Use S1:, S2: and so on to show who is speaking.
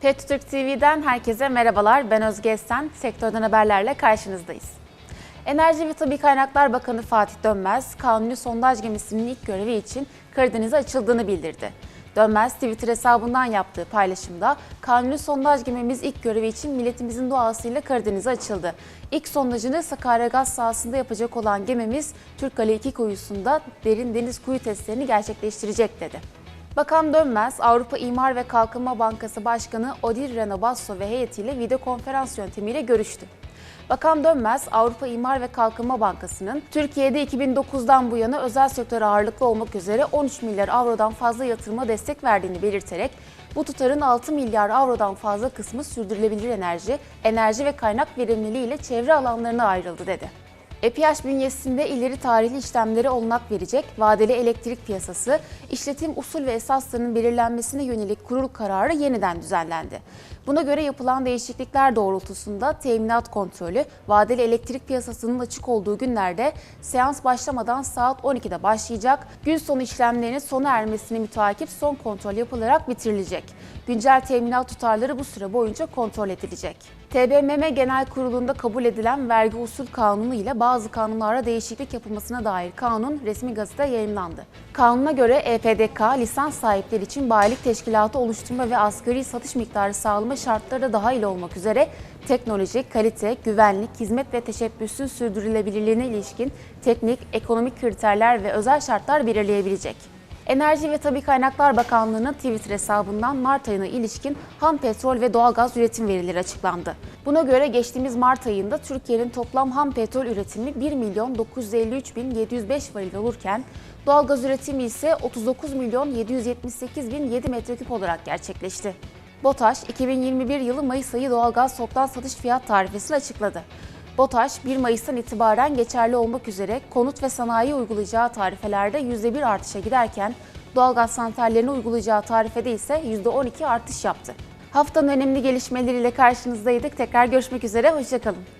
S1: FETÖ Türk TV'den herkese merhabalar. Ben Özge Esen. Sektörden haberlerle karşınızdayız. Enerji ve Tabi Kaynaklar Bakanı Fatih Dönmez, kanuni sondaj gemisinin ilk görevi için Karadeniz'e açıldığını bildirdi. Dönmez, Twitter hesabından yaptığı paylaşımda, kanuni sondaj gemimiz ilk görevi için milletimizin duasıyla Karadeniz'e açıldı. İlk sondajını Sakarya Gaz sahasında yapacak olan gemimiz, Türkkale 2 kuyusunda derin deniz kuyu testlerini gerçekleştirecek dedi. Bakan Dönmez, Avrupa İmar ve Kalkınma Bankası Başkanı Odile Reno Basso ve heyetiyle video konferans yöntemiyle görüştü. Bakan Dönmez, Avrupa İmar ve Kalkınma Bankası'nın Türkiye'de 2009'dan bu yana özel sektör ağırlıklı olmak üzere 13 milyar avrodan fazla yatırıma destek verdiğini belirterek bu tutarın 6 milyar avrodan fazla kısmı sürdürülebilir enerji, enerji ve kaynak verimliliği ile çevre alanlarına ayrıldı dedi. EPH bünyesinde ileri tarihli işlemlere olanak verecek vadeli elektrik piyasası, işletim usul ve esaslarının belirlenmesine yönelik kurul kararı yeniden düzenlendi. Buna göre yapılan değişiklikler doğrultusunda teminat kontrolü, vadeli elektrik piyasasının açık olduğu günlerde seans başlamadan saat 12'de başlayacak, gün sonu işlemlerinin sona ermesini müteakip son kontrol yapılarak bitirilecek. Güncel teminat tutarları bu süre boyunca kontrol edilecek. TBMM Genel Kurulu'nda kabul edilen vergi usul kanunu ile bazı kanunlara değişiklik yapılmasına dair kanun resmi gazete yayımlandı. Kanuna göre EPDK lisans sahipleri için bayilik teşkilatı oluşturma ve asgari satış miktarı sağlama şartları da dahil olmak üzere teknoloji, kalite, güvenlik, hizmet ve teşebbüsün sürdürülebilirliğine ilişkin teknik, ekonomik kriterler ve özel şartlar belirleyebilecek. Enerji ve Tabi Kaynaklar Bakanlığı'nın Twitter hesabından Mart ayına ilişkin ham petrol ve doğalgaz üretim verileri açıklandı. Buna göre geçtiğimiz Mart ayında Türkiye'nin toplam ham petrol üretimi 1 milyon 953 bin 705 varil olurken doğalgaz üretimi ise 39 milyon 778 bin 7 metreküp olarak gerçekleşti. BOTAŞ 2021 yılı Mayıs ayı doğalgaz toptan satış fiyat tarifesini açıkladı. BOTAŞ 1 Mayıs'tan itibaren geçerli olmak üzere konut ve sanayi uygulayacağı tarifelerde %1 artışa giderken doğalgaz santrallerine uygulayacağı tarifede ise %12 artış yaptı. Haftanın önemli gelişmeleriyle karşınızdaydık. Tekrar görüşmek üzere, hoşçakalın.